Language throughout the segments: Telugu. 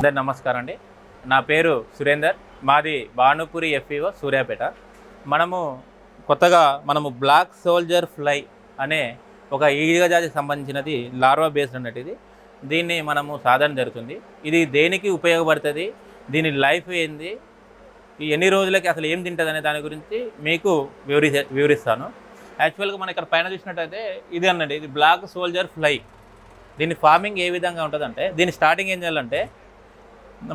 అందరు నమస్కారం అండి. నా పేరు సురేందర్ మాది భానుపురి ఎఫ్ఈఓ సూర్యాపేట. మనము కొత్తగా మనము బ్లాక్ సోల్జర్ ఫ్లై అనే ఒక ఈగ జాతికి సంబంధించినది లార్వా బేస్డ్ అన్నట్టు ఇది. దీన్ని మనము సాధన జరుగుతుంది. ఇది దేనికి ఉపయోగపడుతుంది? దీని లైఫ్ ఏంది? ఈ ఎన్ని రోజులకి అసలు ఏం తింటుంది అనే దాని గురించి మీకు వివరి వివరిస్తాను. యాక్చువల్గా మనం ఇక్కడ పైన చూసినట్టయితే ఇది అన్నది ఇది బ్లాక్ సోల్జర్ ఫ్లై దీని ఫార్మింగ్ ఏ విధంగా ఉంటుందంటే దీని స్టార్టింగ్ ఏం చేయాలంటే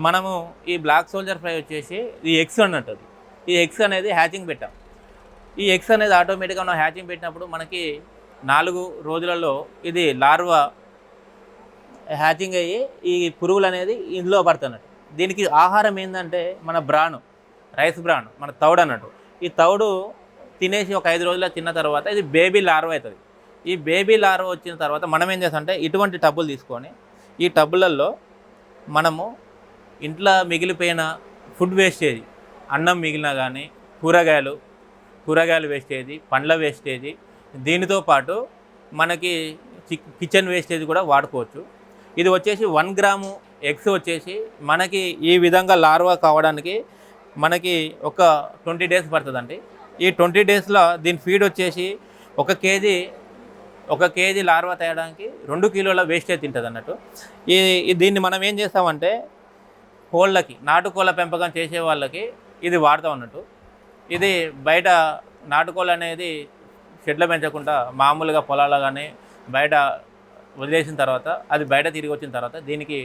మనము ఈ బ్లాక్ సోల్జర్ ఫ్రై వచ్చేసి ఈ ఎగ్స్ అన్నట్టు. ఈ ఎగ్స్ అనేది హ్యాచింగ్ పెట్టాం. ఈ ఎగ్స్ అనేది ఆటోమేటిక్గా మనం హ్యాచింగ్ పెట్టినప్పుడు మనకి నాలుగు రోజులలో ఇది లార్వా హ్యాచింగ్ అయ్యి ఈ పురుగులు అనేది ఇందులో పడుతున్నట్టు. దీనికి ఆహారం ఏంటంటే మన బ్రాను రైస్ బ్రాన్ మన తౌడు అన్నట్టు. ఈ తౌడు తినేసి ఒక ఐదు రోజుల తిన్న తర్వాత ఇది బేబీ లార్వా అవుతుంది. ఈ బేబీ లార్వా వచ్చిన తర్వాత మనం ఏం చేస్తామంటే ఇటువంటి టబ్బులు తీసుకొని ఈ టబ్బులలో మనము ఇంట్లో మిగిలిపోయిన ఫుడ్ వేస్టేజ్ అన్నం మిగిలిన కానీ కూరగాయలు కూరగాయలు వేస్టేజ్ పండ్ల వేస్టేజ్ దీనితో పాటు మనకి చి- కిచెన్ వేస్టేజ్ కూడా వాడుకోవచ్చు. ఇది వచ్చేసి వన్ గ్రాము ఎగ్స్ వచ్చేసి మనకి ఈ విధంగా లార్వా కావడానికి మనకి ఒక ట్వంటీ డేస్ పడుతుందండి. ఈ ట్వంటీ డేస్లో దీని ఫీడ్ వచ్చేసి ఒక కేజీ ఒక కేజీ లార్వా తేయడానికి రెండు కిలోల వేస్టేజ్ తింటుంది అన్నట్టు ఈ- దీన్ని మనం ఏం చేస్తామంటే కోళ్ళకి నాటుకోళ్ళ పెంపకం చేసే వాళ్ళకి ఇది వాడతాం అన్నట్టు ఇది బయట నాటుకోళ్ళు అనేది షెడ్ల పెంచకుండా మామూలుగా పొలాల్లో కానీ బయట వదిలేసిన తర్వాత అది బయట తిరిగి వచ్చిన తర్వాత దీనికి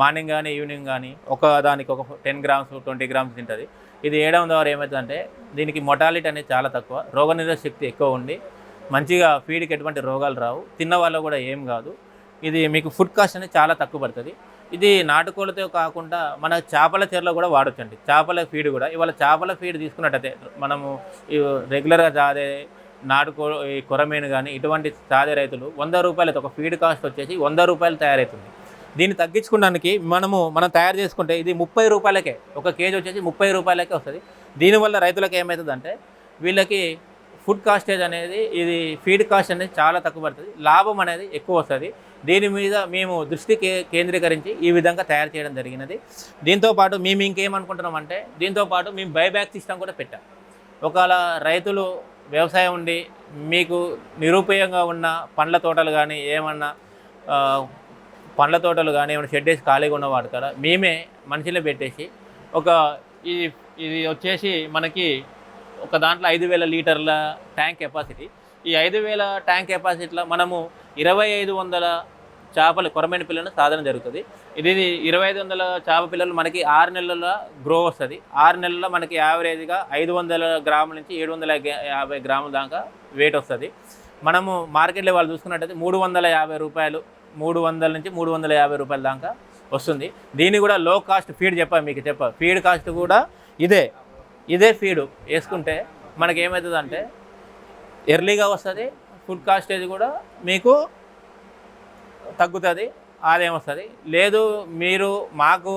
మార్నింగ్ కానీ ఈవినింగ్ కానీ ఒక దానికి ఒక టెన్ గ్రామ్స్ ట్వంటీ గ్రామ్స్ తింటుంది. ఇది వేయడం ద్వారా ఏమవుతుందంటే దీనికి మొటాలిటీ అనేది చాలా తక్కువ రోగనిరోధక శక్తి ఎక్కువ ఉండి మంచిగా ఫీడ్కి ఎటువంటి రోగాలు రావు. తిన్న వాళ్ళు కూడా ఏం కాదు. ఇది మీకు ఫుడ్ కాస్ట్ అనేది చాలా తక్కువ పడుతుంది. ఇది నాటుకోళ్ళతో కాకుండా మన చేపల చెరలో కూడా వాడొచ్చండి. చేపల ఫీడ్ కూడా. ఇవాళ చేపల ఫీడ్ తీసుకున్నట్టయితే మనము ఈ రెగ్యులర్గా చాదే నాటుకో ఈ కొరమేను కానీ ఇటువంటి చాదే రైతులు వంద రూపాయలతో ఒక ఫీడ్ కాస్ట్ వచ్చేసి వంద రూపాయలు తయారవుతుంది దీన్ని తగ్గించుకోవడానికి మనము మనం తయారు చేసుకుంటే ఇది ముప్పై రూపాయలకే. ఒక కేజీ వచ్చేసి ముప్పై రూపాయలకే వస్తుంది. దీనివల్ల రైతులకు ఏమవుతుందంటే వీళ్ళకి ఫుడ్ కాస్టేజ్ అనేది ఇది ఫీడ్ కాస్ట్ అనేది చాలా తక్కువ పడుతుంది. లాభం అనేది ఎక్కువ వస్తుంది. దీని మీద మేము దృష్టి కే కేంద్రీకరించి ఈ విధంగా తయారు చేయడం జరిగినది. దీంతో పాటు మేము ఇంకేమనుకుంటున్నాం అంటే దీంతో పాటు మేము బైబ్యాక్ సిస్టమ్ కూడా పెట్టాం. ఒకవేళ రైతులు వ్యవసాయం ఉండి మీకు నిరుపయోగంగా ఉన్న పండ్ల తోటలు కానీ ఏమన్నా పండ్ల తోటలు కానీ ఏమైనా షెడ్ వేసి ఖాళీగా ఉన్నవాడు కదా మేమే మనుషులే పెట్టేసి ఒక ఇది ఇది వచ్చేసి మనకి ఒక దాంట్లో ఐదు వేల లీటర్ల ట్యాంక్ కెపాసిటీ. ఈ ఐదు వేల ట్యాంక్ కెపాసిటీలో మనము ఇరవై ఐదు వందల చేపలు కొరమైన పిల్లలను సాధన జరుగుతుంది. ఇది ఇరవై ఐదు వందల చేప పిల్లలు మనకి ఆరు నెలల గ్రో వస్తుంది ఆరు నెలల్లో మనకి యావరేజ్గా ఐదు వందల గ్రాముల నుంచి ఏడు వందల యాభై గ్రాముల దాకా వెయిట్ వస్తుంది. మనము మార్కెట్లో వాళ్ళు చూసుకున్నట్టయితే మూడు వందల యాభై రూపాయలు మూడు వందల నుంచి మూడు వందల యాభై రూపాయల దాకా వస్తుంది. దీన్ని కూడా లో కాస్ట్ ఫీడ్ చెప్పా మీకు చెప్ప ఫీడ్ కాస్ట్ కూడా ఇదే. ఇదే ఫీడ్ వేసుకుంటే మనకి ఏమవుతుంది అంటే ఎర్లీగా వస్తుంది ఫుడ్ కాస్టేజ్ కూడా మీకు తగ్గుతుంది ఆదాయం వస్తుంది. లేదు మీరు మాకు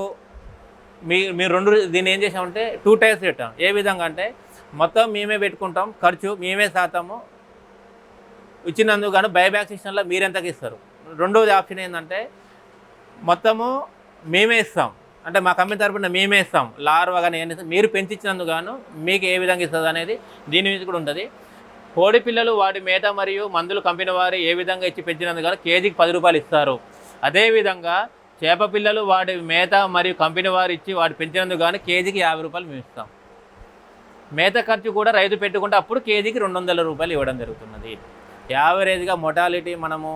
మీ మీరు రెండు దీన్ని ఏం చేసామంటే టూ టైర్స్ పెట్టాం. ఏ విధంగా అంటే మొత్తం మేమే పెట్టుకుంటాం ఖర్చు మేమే శాతము. ఇచ్చినందుకు కానీ బైబ్యాక్ సిస్టంలో మీరు ఎంతకి ఇస్తారు రెండోది ఆప్షన్ ఏంటంటే మొత్తము మేమే ఇస్తాం. అంటే మా కంపెనీ తరపున మేమే ఇస్తాం. లార్వా కానీ ఏం మీరు పెంచినందుకు గాను మీకు ఏ విధంగా ఇస్తుంది అనేది దీని మీద కూడా ఉంటుంది. కోడి పిల్లలు వాటి మేత మరియు మందులు కంపెనీ వారు ఏ విధంగా ఇచ్చి పెంచినందుకు గాను కేజీకి పది రూపాయలు ఇస్తారు. అదేవిధంగా చేప పిల్లలు వాటి మేత మరియు కంపెనీ వారు ఇచ్చి వాటి పెంచినందుకు గాను కేజీకి యాభై రూపాయలు మేము ఇస్తాం. మేత ఖర్చు కూడా రైతు పెట్టుకుంటే అప్పుడు కేజీకి రెండు వందల రూపాయలు ఇవ్వడం జరుగుతున్నది. యావరేజ్గా మొటాలిటీ మనము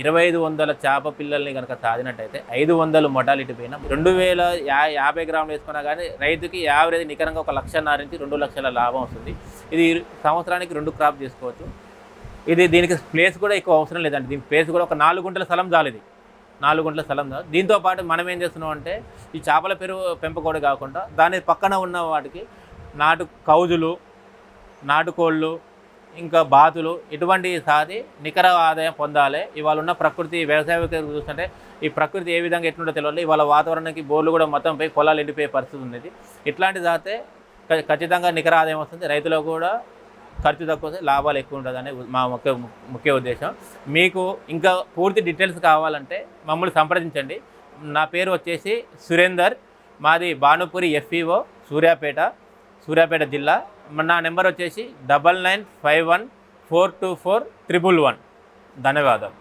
ఇరవై ఐదు వందల చేప పిల్లల్ని కనుక తాగినట్టయితే ఐదు వందలు మొటాలిటీ పైన రెండు వేల యా యాభై గ్రాములు వేసుకున్నా కానీ రైతుకి యావరేజ్ నికరంగా ఒక లక్షన్నర నుంచి రెండు లక్షల లాభం వస్తుంది. ఇది సంవత్సరానికి రెండు క్రాప్ చేసుకోవచ్చు. ఇది దీనికి ప్లేస్ కూడా ఎక్కువ అవసరం లేదండి. దీని ప్లేస్ కూడా ఒక నాలుగు గుంటల స్థలం చాలు ఇది. నాలుగు గుంటల స్థలం చాలు. దీంతో పాటు మనం ఏం చేస్తున్నాం అంటే ఈ చేపల పెరుగు పెంపకోడి కాకుండా దాని పక్కన ఉన్న వాటికి నాటు కౌజులు నాటుకోళ్ళు ఇంకా బాతులు ఇటువంటి సాది నికర ఆదాయం పొందాలి. ఇవాళ ఉన్న ప్రకృతి వ్యవసాయ చూస్తుంటే ఈ ప్రకృతి ఏ విధంగా ఎట్లుంటో తెలియాలి ఇవాళ వాతావరణానికి బోర్లు కూడా మొత్తం పోయి పొలాలు ఎండిపోయే పరిస్థితి ఉంది ఇట్లాంటి సాతే ఖచ్చితంగా నికర ఆదాయం వస్తుంది. రైతులకు కూడా ఖర్చు తక్కువ లాభాలు ఎక్కువ ఉంటుంది మా ముఖ్య ముఖ్య ఉద్దేశం. మీకు ఇంకా పూర్తి డీటెయిల్స్ కావాలంటే మమ్మల్ని సంప్రదించండి. నా పేరు వచ్చేసి సురేందర్. మాది భానుపురి ఎఫ్ఈఓ సూర్యాపేట సూర్యాపేట జిల్లా. నా నెంబర్ వచ్చేసి double nine five one four two four triple one. ధన్యవాదాలు.